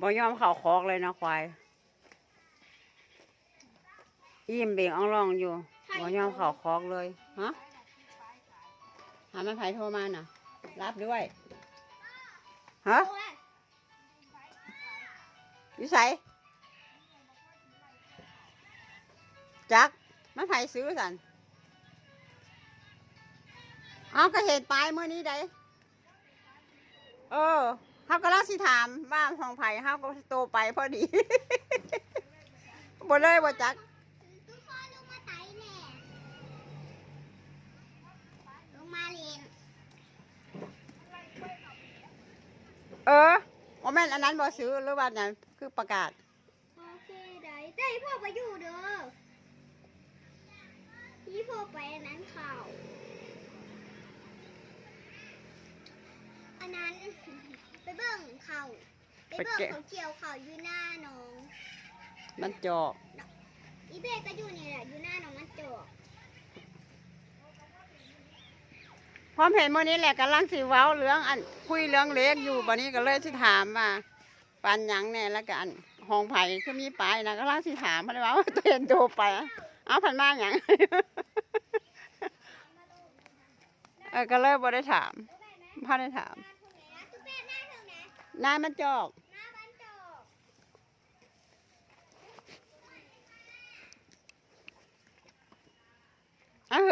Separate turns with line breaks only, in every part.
บ่ยอมเข่าคอกเลยนะควายอิ่มเบ่งอ่องรองอยู่บ่ยอมเข่าคอกเลย ฮะ หาแม่ไผโทรมาน่ะ รับด้วย ฮะอยู่ไสจักแม่ไผซื้อสันเอาก็เห็นปลายเมื่อนี้ได้เออ เขาก็ลังสิถามว่าห้องไผ่เขาก็โตไปพอดี บ่เลยบ่จัก
ทุกคนลงมาไต่แน่ลงมาเรียน
เออว่าแม่นอันนั้นบ่ซื้อหรือว่านั่นคือประกาศ
โอเคได้ได้พ่อไปอยู่เด้อพี่พ่อไปอันนั้นข่าวอันนั้นไปเบิ่งเขา ไปเบิ่งเขาเกี่ยวเขาอยู่หน้าน้อง
มันจอก
อีเบก็อยู่นี่แหละอยู่หน้าน้องมันจอก
พร้อมเห็นมื้อนี้แหละกำลังสิเว้าเรื่องอันคุยเรื่องเล็กอยู่บัดนี้ก็เลยสิถามว่าปันหยังแน่แล้วก็อันห้องไผ่คือมีปลายนะกำลังสิถามเพิ่นว่าว่าตัวเองโตไป เอาเพันมาหยังเออก็เลยบ่ได้ถามพ่อได้ถาม
ตุ๊กแม่หน้าเธอนะ
นายมันจอก
หน้าบ้านจอก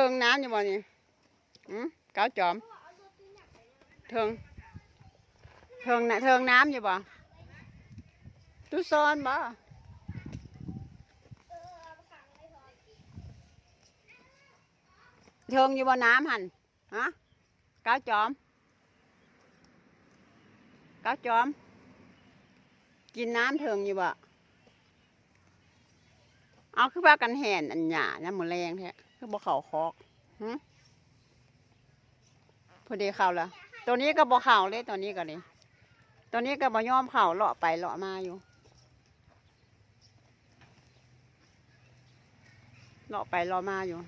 เอาเฮิงน้ำอยู่บ่นี่อืมเกาจอม
พ่อเอารถที่หนักไปนะ
เทิงเทิงน่ะเทิงน้ำอยู่บ่ตุซอนบ่
เออเอาไปขังไว้ก่อน
เทิงอยู่บ่น้ำหันฮะเกาจอมเกาจอม กินน้ำเทิงอยู่บ่เอาคือว่ากันแห่นอันหยาน้ำมือแรงแท้ คือบ่เข่าคอกหึพอดีเข่าละตัวนี้ก็บ่เข่าเลยตัวนี้ก็เลยตัวนี้ก็บ่ยอมเข่าเลาะไปเลาะมาอยู่ เลาะไปเลาะมาอยู่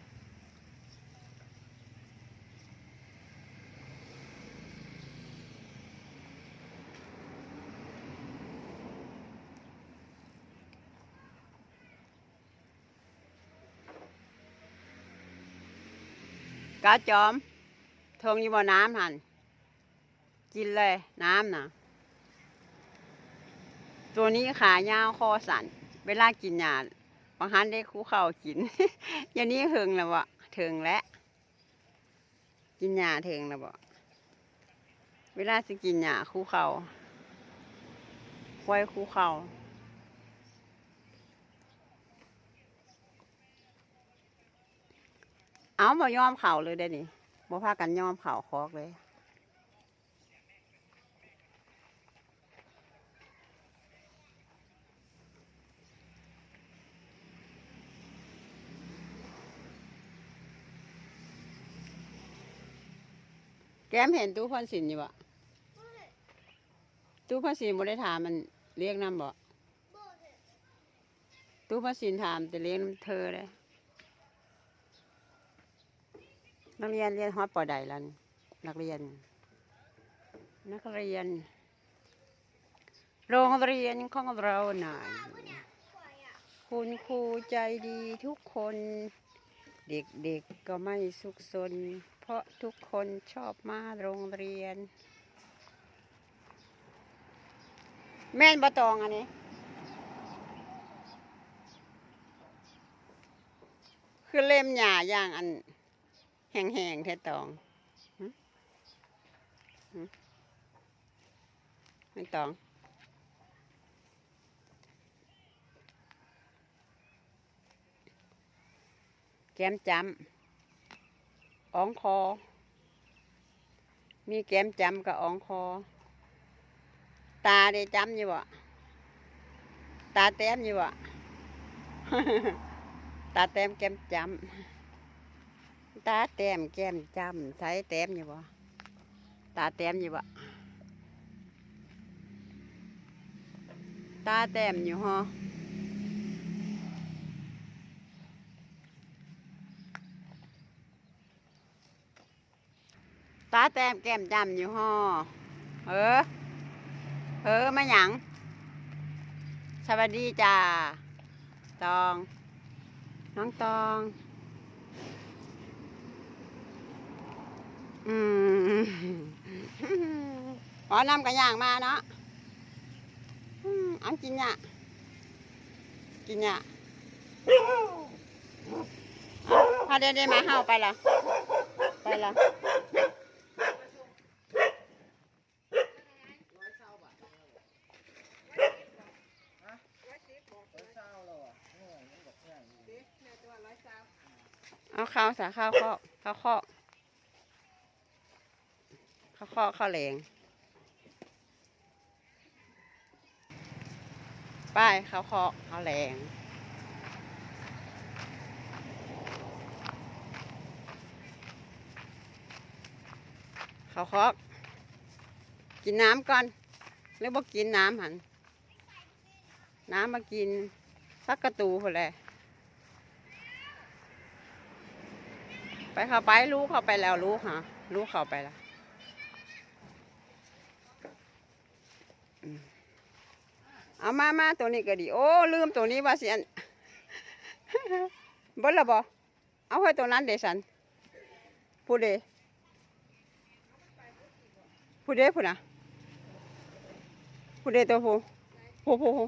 กาจอมเทิงอยู่บ่อน้ำหันกินเลยน้ำนะตัวนี้ขายาวคอสันเวลากินหยาบางฮันได้คู่เข่ากิน อย่างนี้เถิงแล้วบ่เถิงแล้วกินหญ้าเถิงแล้วบ่เวลาสิกินหญ้าคู่เข่าควายคู่เข่า เอาบ่ยอมเข่าเลยได้อนี่บ่พากันยอมเข่าคอกเลยแก้มเห็นตู้พันสินอยู่บ่ตู้พันสินบ่ได้ถามมันเรียกน้ำบ่
โบเถอะ
ตู้พันสินถามแต่เรียกน้ำเธอเลย นักเรียนเรียนฮอดปอใดแล้วนี่นักเรียน นักเรียน โรงเรียนของเราหน่อยคุณครูใจดีทุกคน เด็กๆกก็ไม่สุขสน เพราะทุกคนชอบมาโรงเรียน แม่นบะตองอันนี้คือเล่มหญ้าอย่างอัน แห้งๆแท้ตองหึหึไม่ตอง แก้มจำอ่องคอ มีแก้มจำกับอ่องคอ ตาได้จำอยู่บ่ตาแต้มอยู่บ่ตาแต้มแก้มจำ ตาแต้มแก้มจำใช้แต้มอยู่บ่ตาแต้มอยู่บ่ตาแต้มอยู่ฮอตาแต้มแก้มจำอยู่ห่อเออเออมาหยังสวัสดีจ้าตอง น้องตอง อืมอ๋อนำกระย่างมาเนาะอืมเอังกินเนี่ยกินเนี่ยพาเดินได้มาเฮาไปละไปละเอาข้าวสาข้าวข้อข้าวข้อ ข้าวข้อข้าวแรงไป้ายข้าวข้อข้าวแรงข้าวข้อกินน้ำก่อนหรือบ่กินน้ำหัน น้ำมากินสักกระตูพอแหละไปเข้าไปรู้เข้าไปแล้วรู้ฮะรู้เข้าไปแล้วอืม เอามามาตัวนี้ก็ดี โอ้ ลืมตัวนี้ว่าสิอันบดละบอเอาไว้ตัวนั้นเดสันผู้เดผู้เดผู้นะผู้เดตัวผู้ผู้ผู้ผู้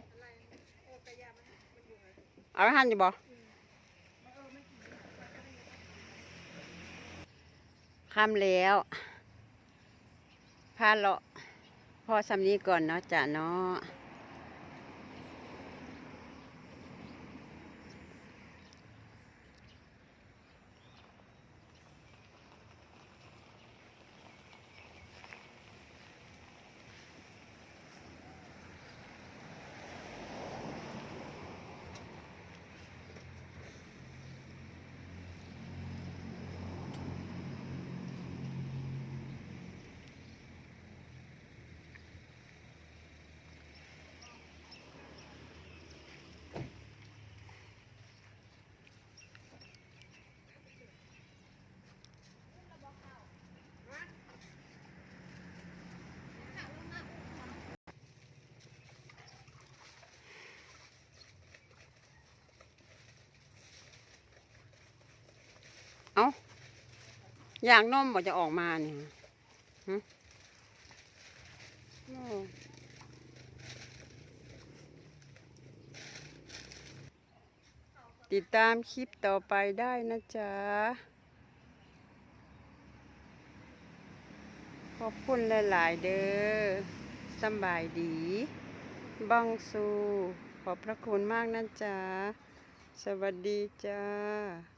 เอาไว้หันอยู่บ่ค่ำแล้วพาเลาะพอสำนี้ก่อนเนาะจ้ะเนาะ เอย่างนมบ่จะออกมาเนี่ยติดตามคลิปต่อไปได้นะจ๊ะ ขอบคุณหลาย ๆ เด้อสบายดีบังสูขอบพระคุณมากนะจ๊ะ สวัสดีจ้า